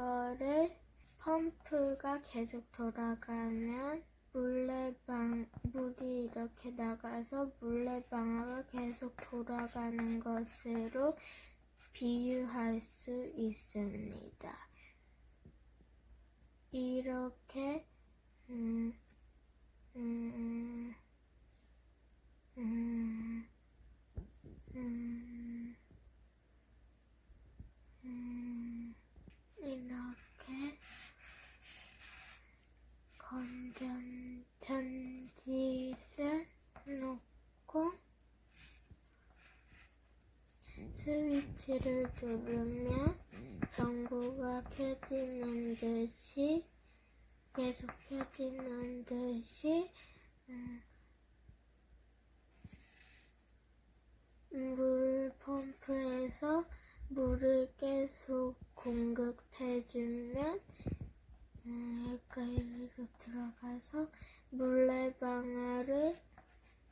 이거를 펌프가 계속 돌아가면 물레방 물이 이렇게 나가서 물레방아가 계속 돌아가는 것으로 비유할 수 있습니다. 이렇게 음, 음, 음, 음, 음, 이렇게 건전전지를 놓고 스위치를 누르면 전구가 켜지는 듯이 계속 켜지는 듯이 음, 물 펌프에서 물을 계속 공급해주면 음, 가까이로 들어가서 물레방아를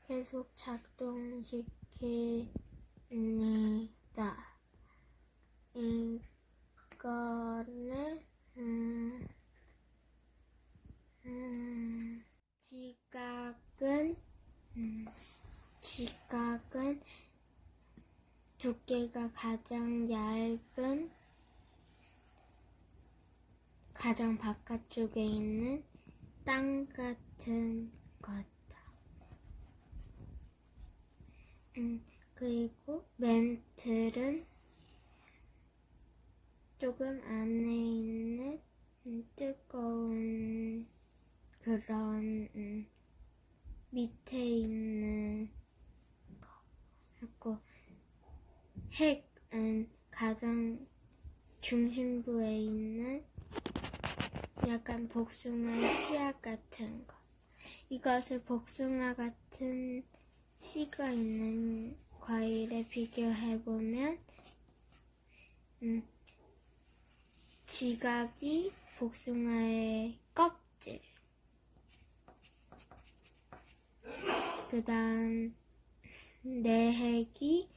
계속 작동시킵니다. 이거는 음, 음, 지각은 음, 지각은 두께가 가장 얇은 가장 바깥쪽에 있는 땅 같은 거다. 음, 그리고 멘틀은 조금 안에 있는 음, 뜨거운 그런 음, 밑에 있는 거. 그리고 핵은 가장 중심부에 있는 약간 복숭아 씨앗 같은 거. 이것을 복숭아 같은 씨가 있는 과일에 비교해 보면, 음, 지각이 복숭아의 껍질. 그 다음, 내핵이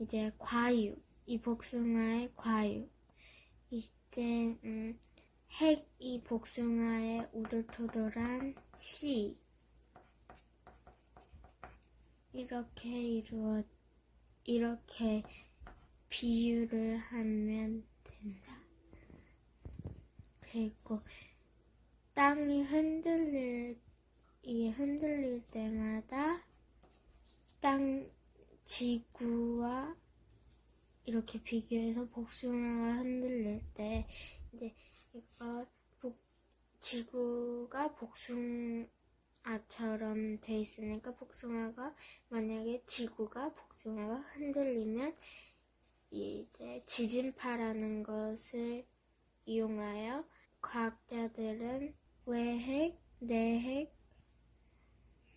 이제 과육. 이 복숭아의 과육. 이때, 음, 핵이 복숭아의 오돌토돌한 씨. 이렇게 이루어, 이렇게 비유를 하면. 그리고 땅이 흔들릴, 이 흔들릴 때마다 땅, 지구와 이렇게 비교해서 복숭아가 흔들릴 때 이제 이거 복, 지구가 복숭아처럼 돼 있으니까 복숭아가 만약에 지구가 복숭아가 흔들리면 이제 지진파라는 것을 이용하여 과학자들은 외핵, 내핵,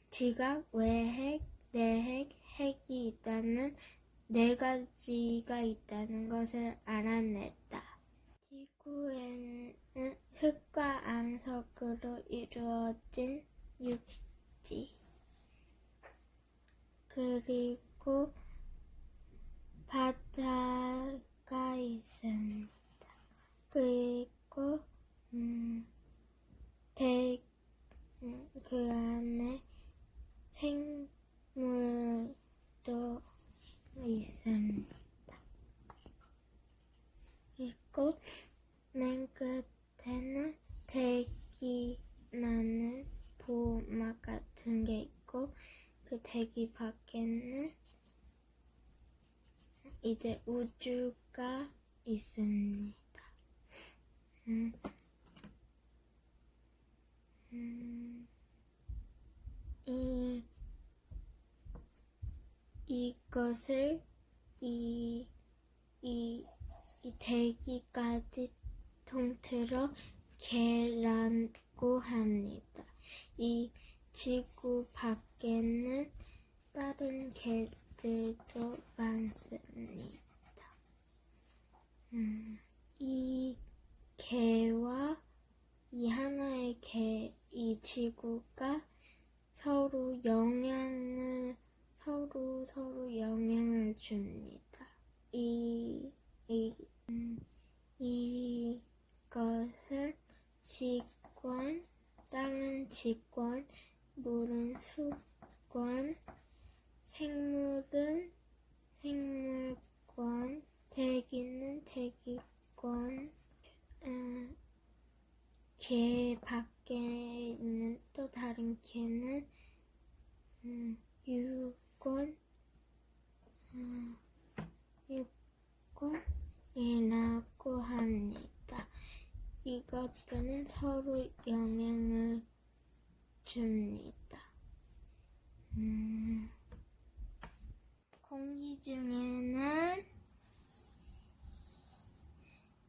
지각, 외핵, 내핵, 핵이 있다는 네 가지가 있다는 것을 알아냈다. 지구에는 흙과 암석으로 이루어진 육지, 그리고 바다가 있습니다. 그리고 음, 대, 음, 그 안에 생물도 있습니다. 그리고 맨 끝에는 대기 나는 보막 같은 게 있고 그 대기 밖에는 이제 우주가 있습니다. 음, 음, 이 이것을 이, 이, 이 대기까지 통틀어 개라고 합니다. 이 지구 밖에는 다른 개들도 많습니다. 음, 이 개와 이 하나의 개, 이 지구가 서로 영향을 서로 서로 영향을 줍니다. 이, 이, 음, 이 직권, 땅은 직권, 물은 수권, 생물은 생물권, 대기는 대기권, 음, 개 밖에 있는 또 다른 개는 음, 유권, 음, 유권이라고 합니다. 이 것들은 서로 영향을 줍니다. 음, 공기 중에는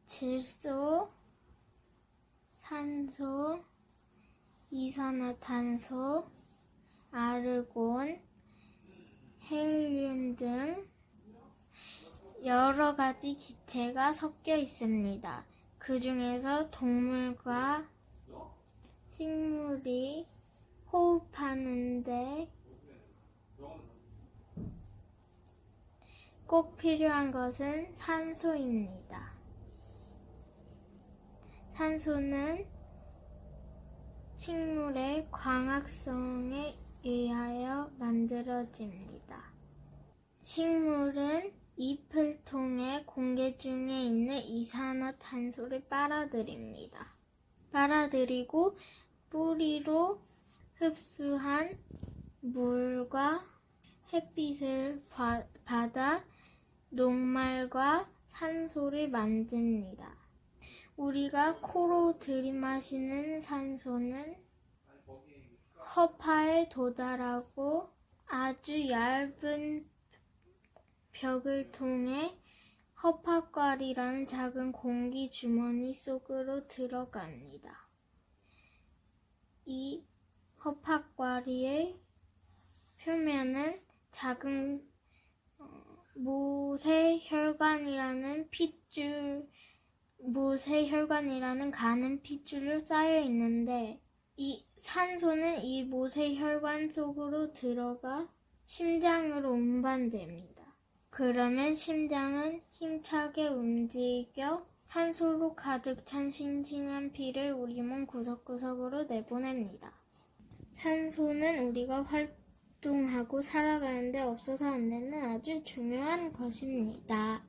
질소, 산소, 이산화탄소, 아르곤, 헬륨 등 여러 가지 기체가 섞여 있습니다. 그 중에서 동물과 식물이 호흡하는데 꼭 필요한 것은 산소입니다. 산소는 식물의 광합성에 의하여 만들어집니다. 식물은 잎을 통해 공기 중에 있는 이산화탄소를 빨아들입니다. 빨아들이고 뿌리로 흡수한 물과 햇빛을 바- 받아 녹말과 산소를 만듭니다. 우리가 코로 들이마시는 산소는 허파에 도달하고 아주 얇은 벽을 통해 허파과리라는 작은 공기 주머니 속으로 들어갑니다. 이 허파과리의 표면은 작은 어, 모세혈관이라는 핏줄, 모세혈관이라는 가는 핏줄로 쌓여 있는데 이 산소는 이 모세혈관 속으로 들어가 심장으로 운반됩니다. 그러면 심장은 힘차게 움직여 산소로 가득 찬 싱싱한 피를 우리 몸 구석구석으로 내보냅니다. 산소는 우리가 활동하고 살아가는데 없어서 안 되는 아주 중요한 것입니다.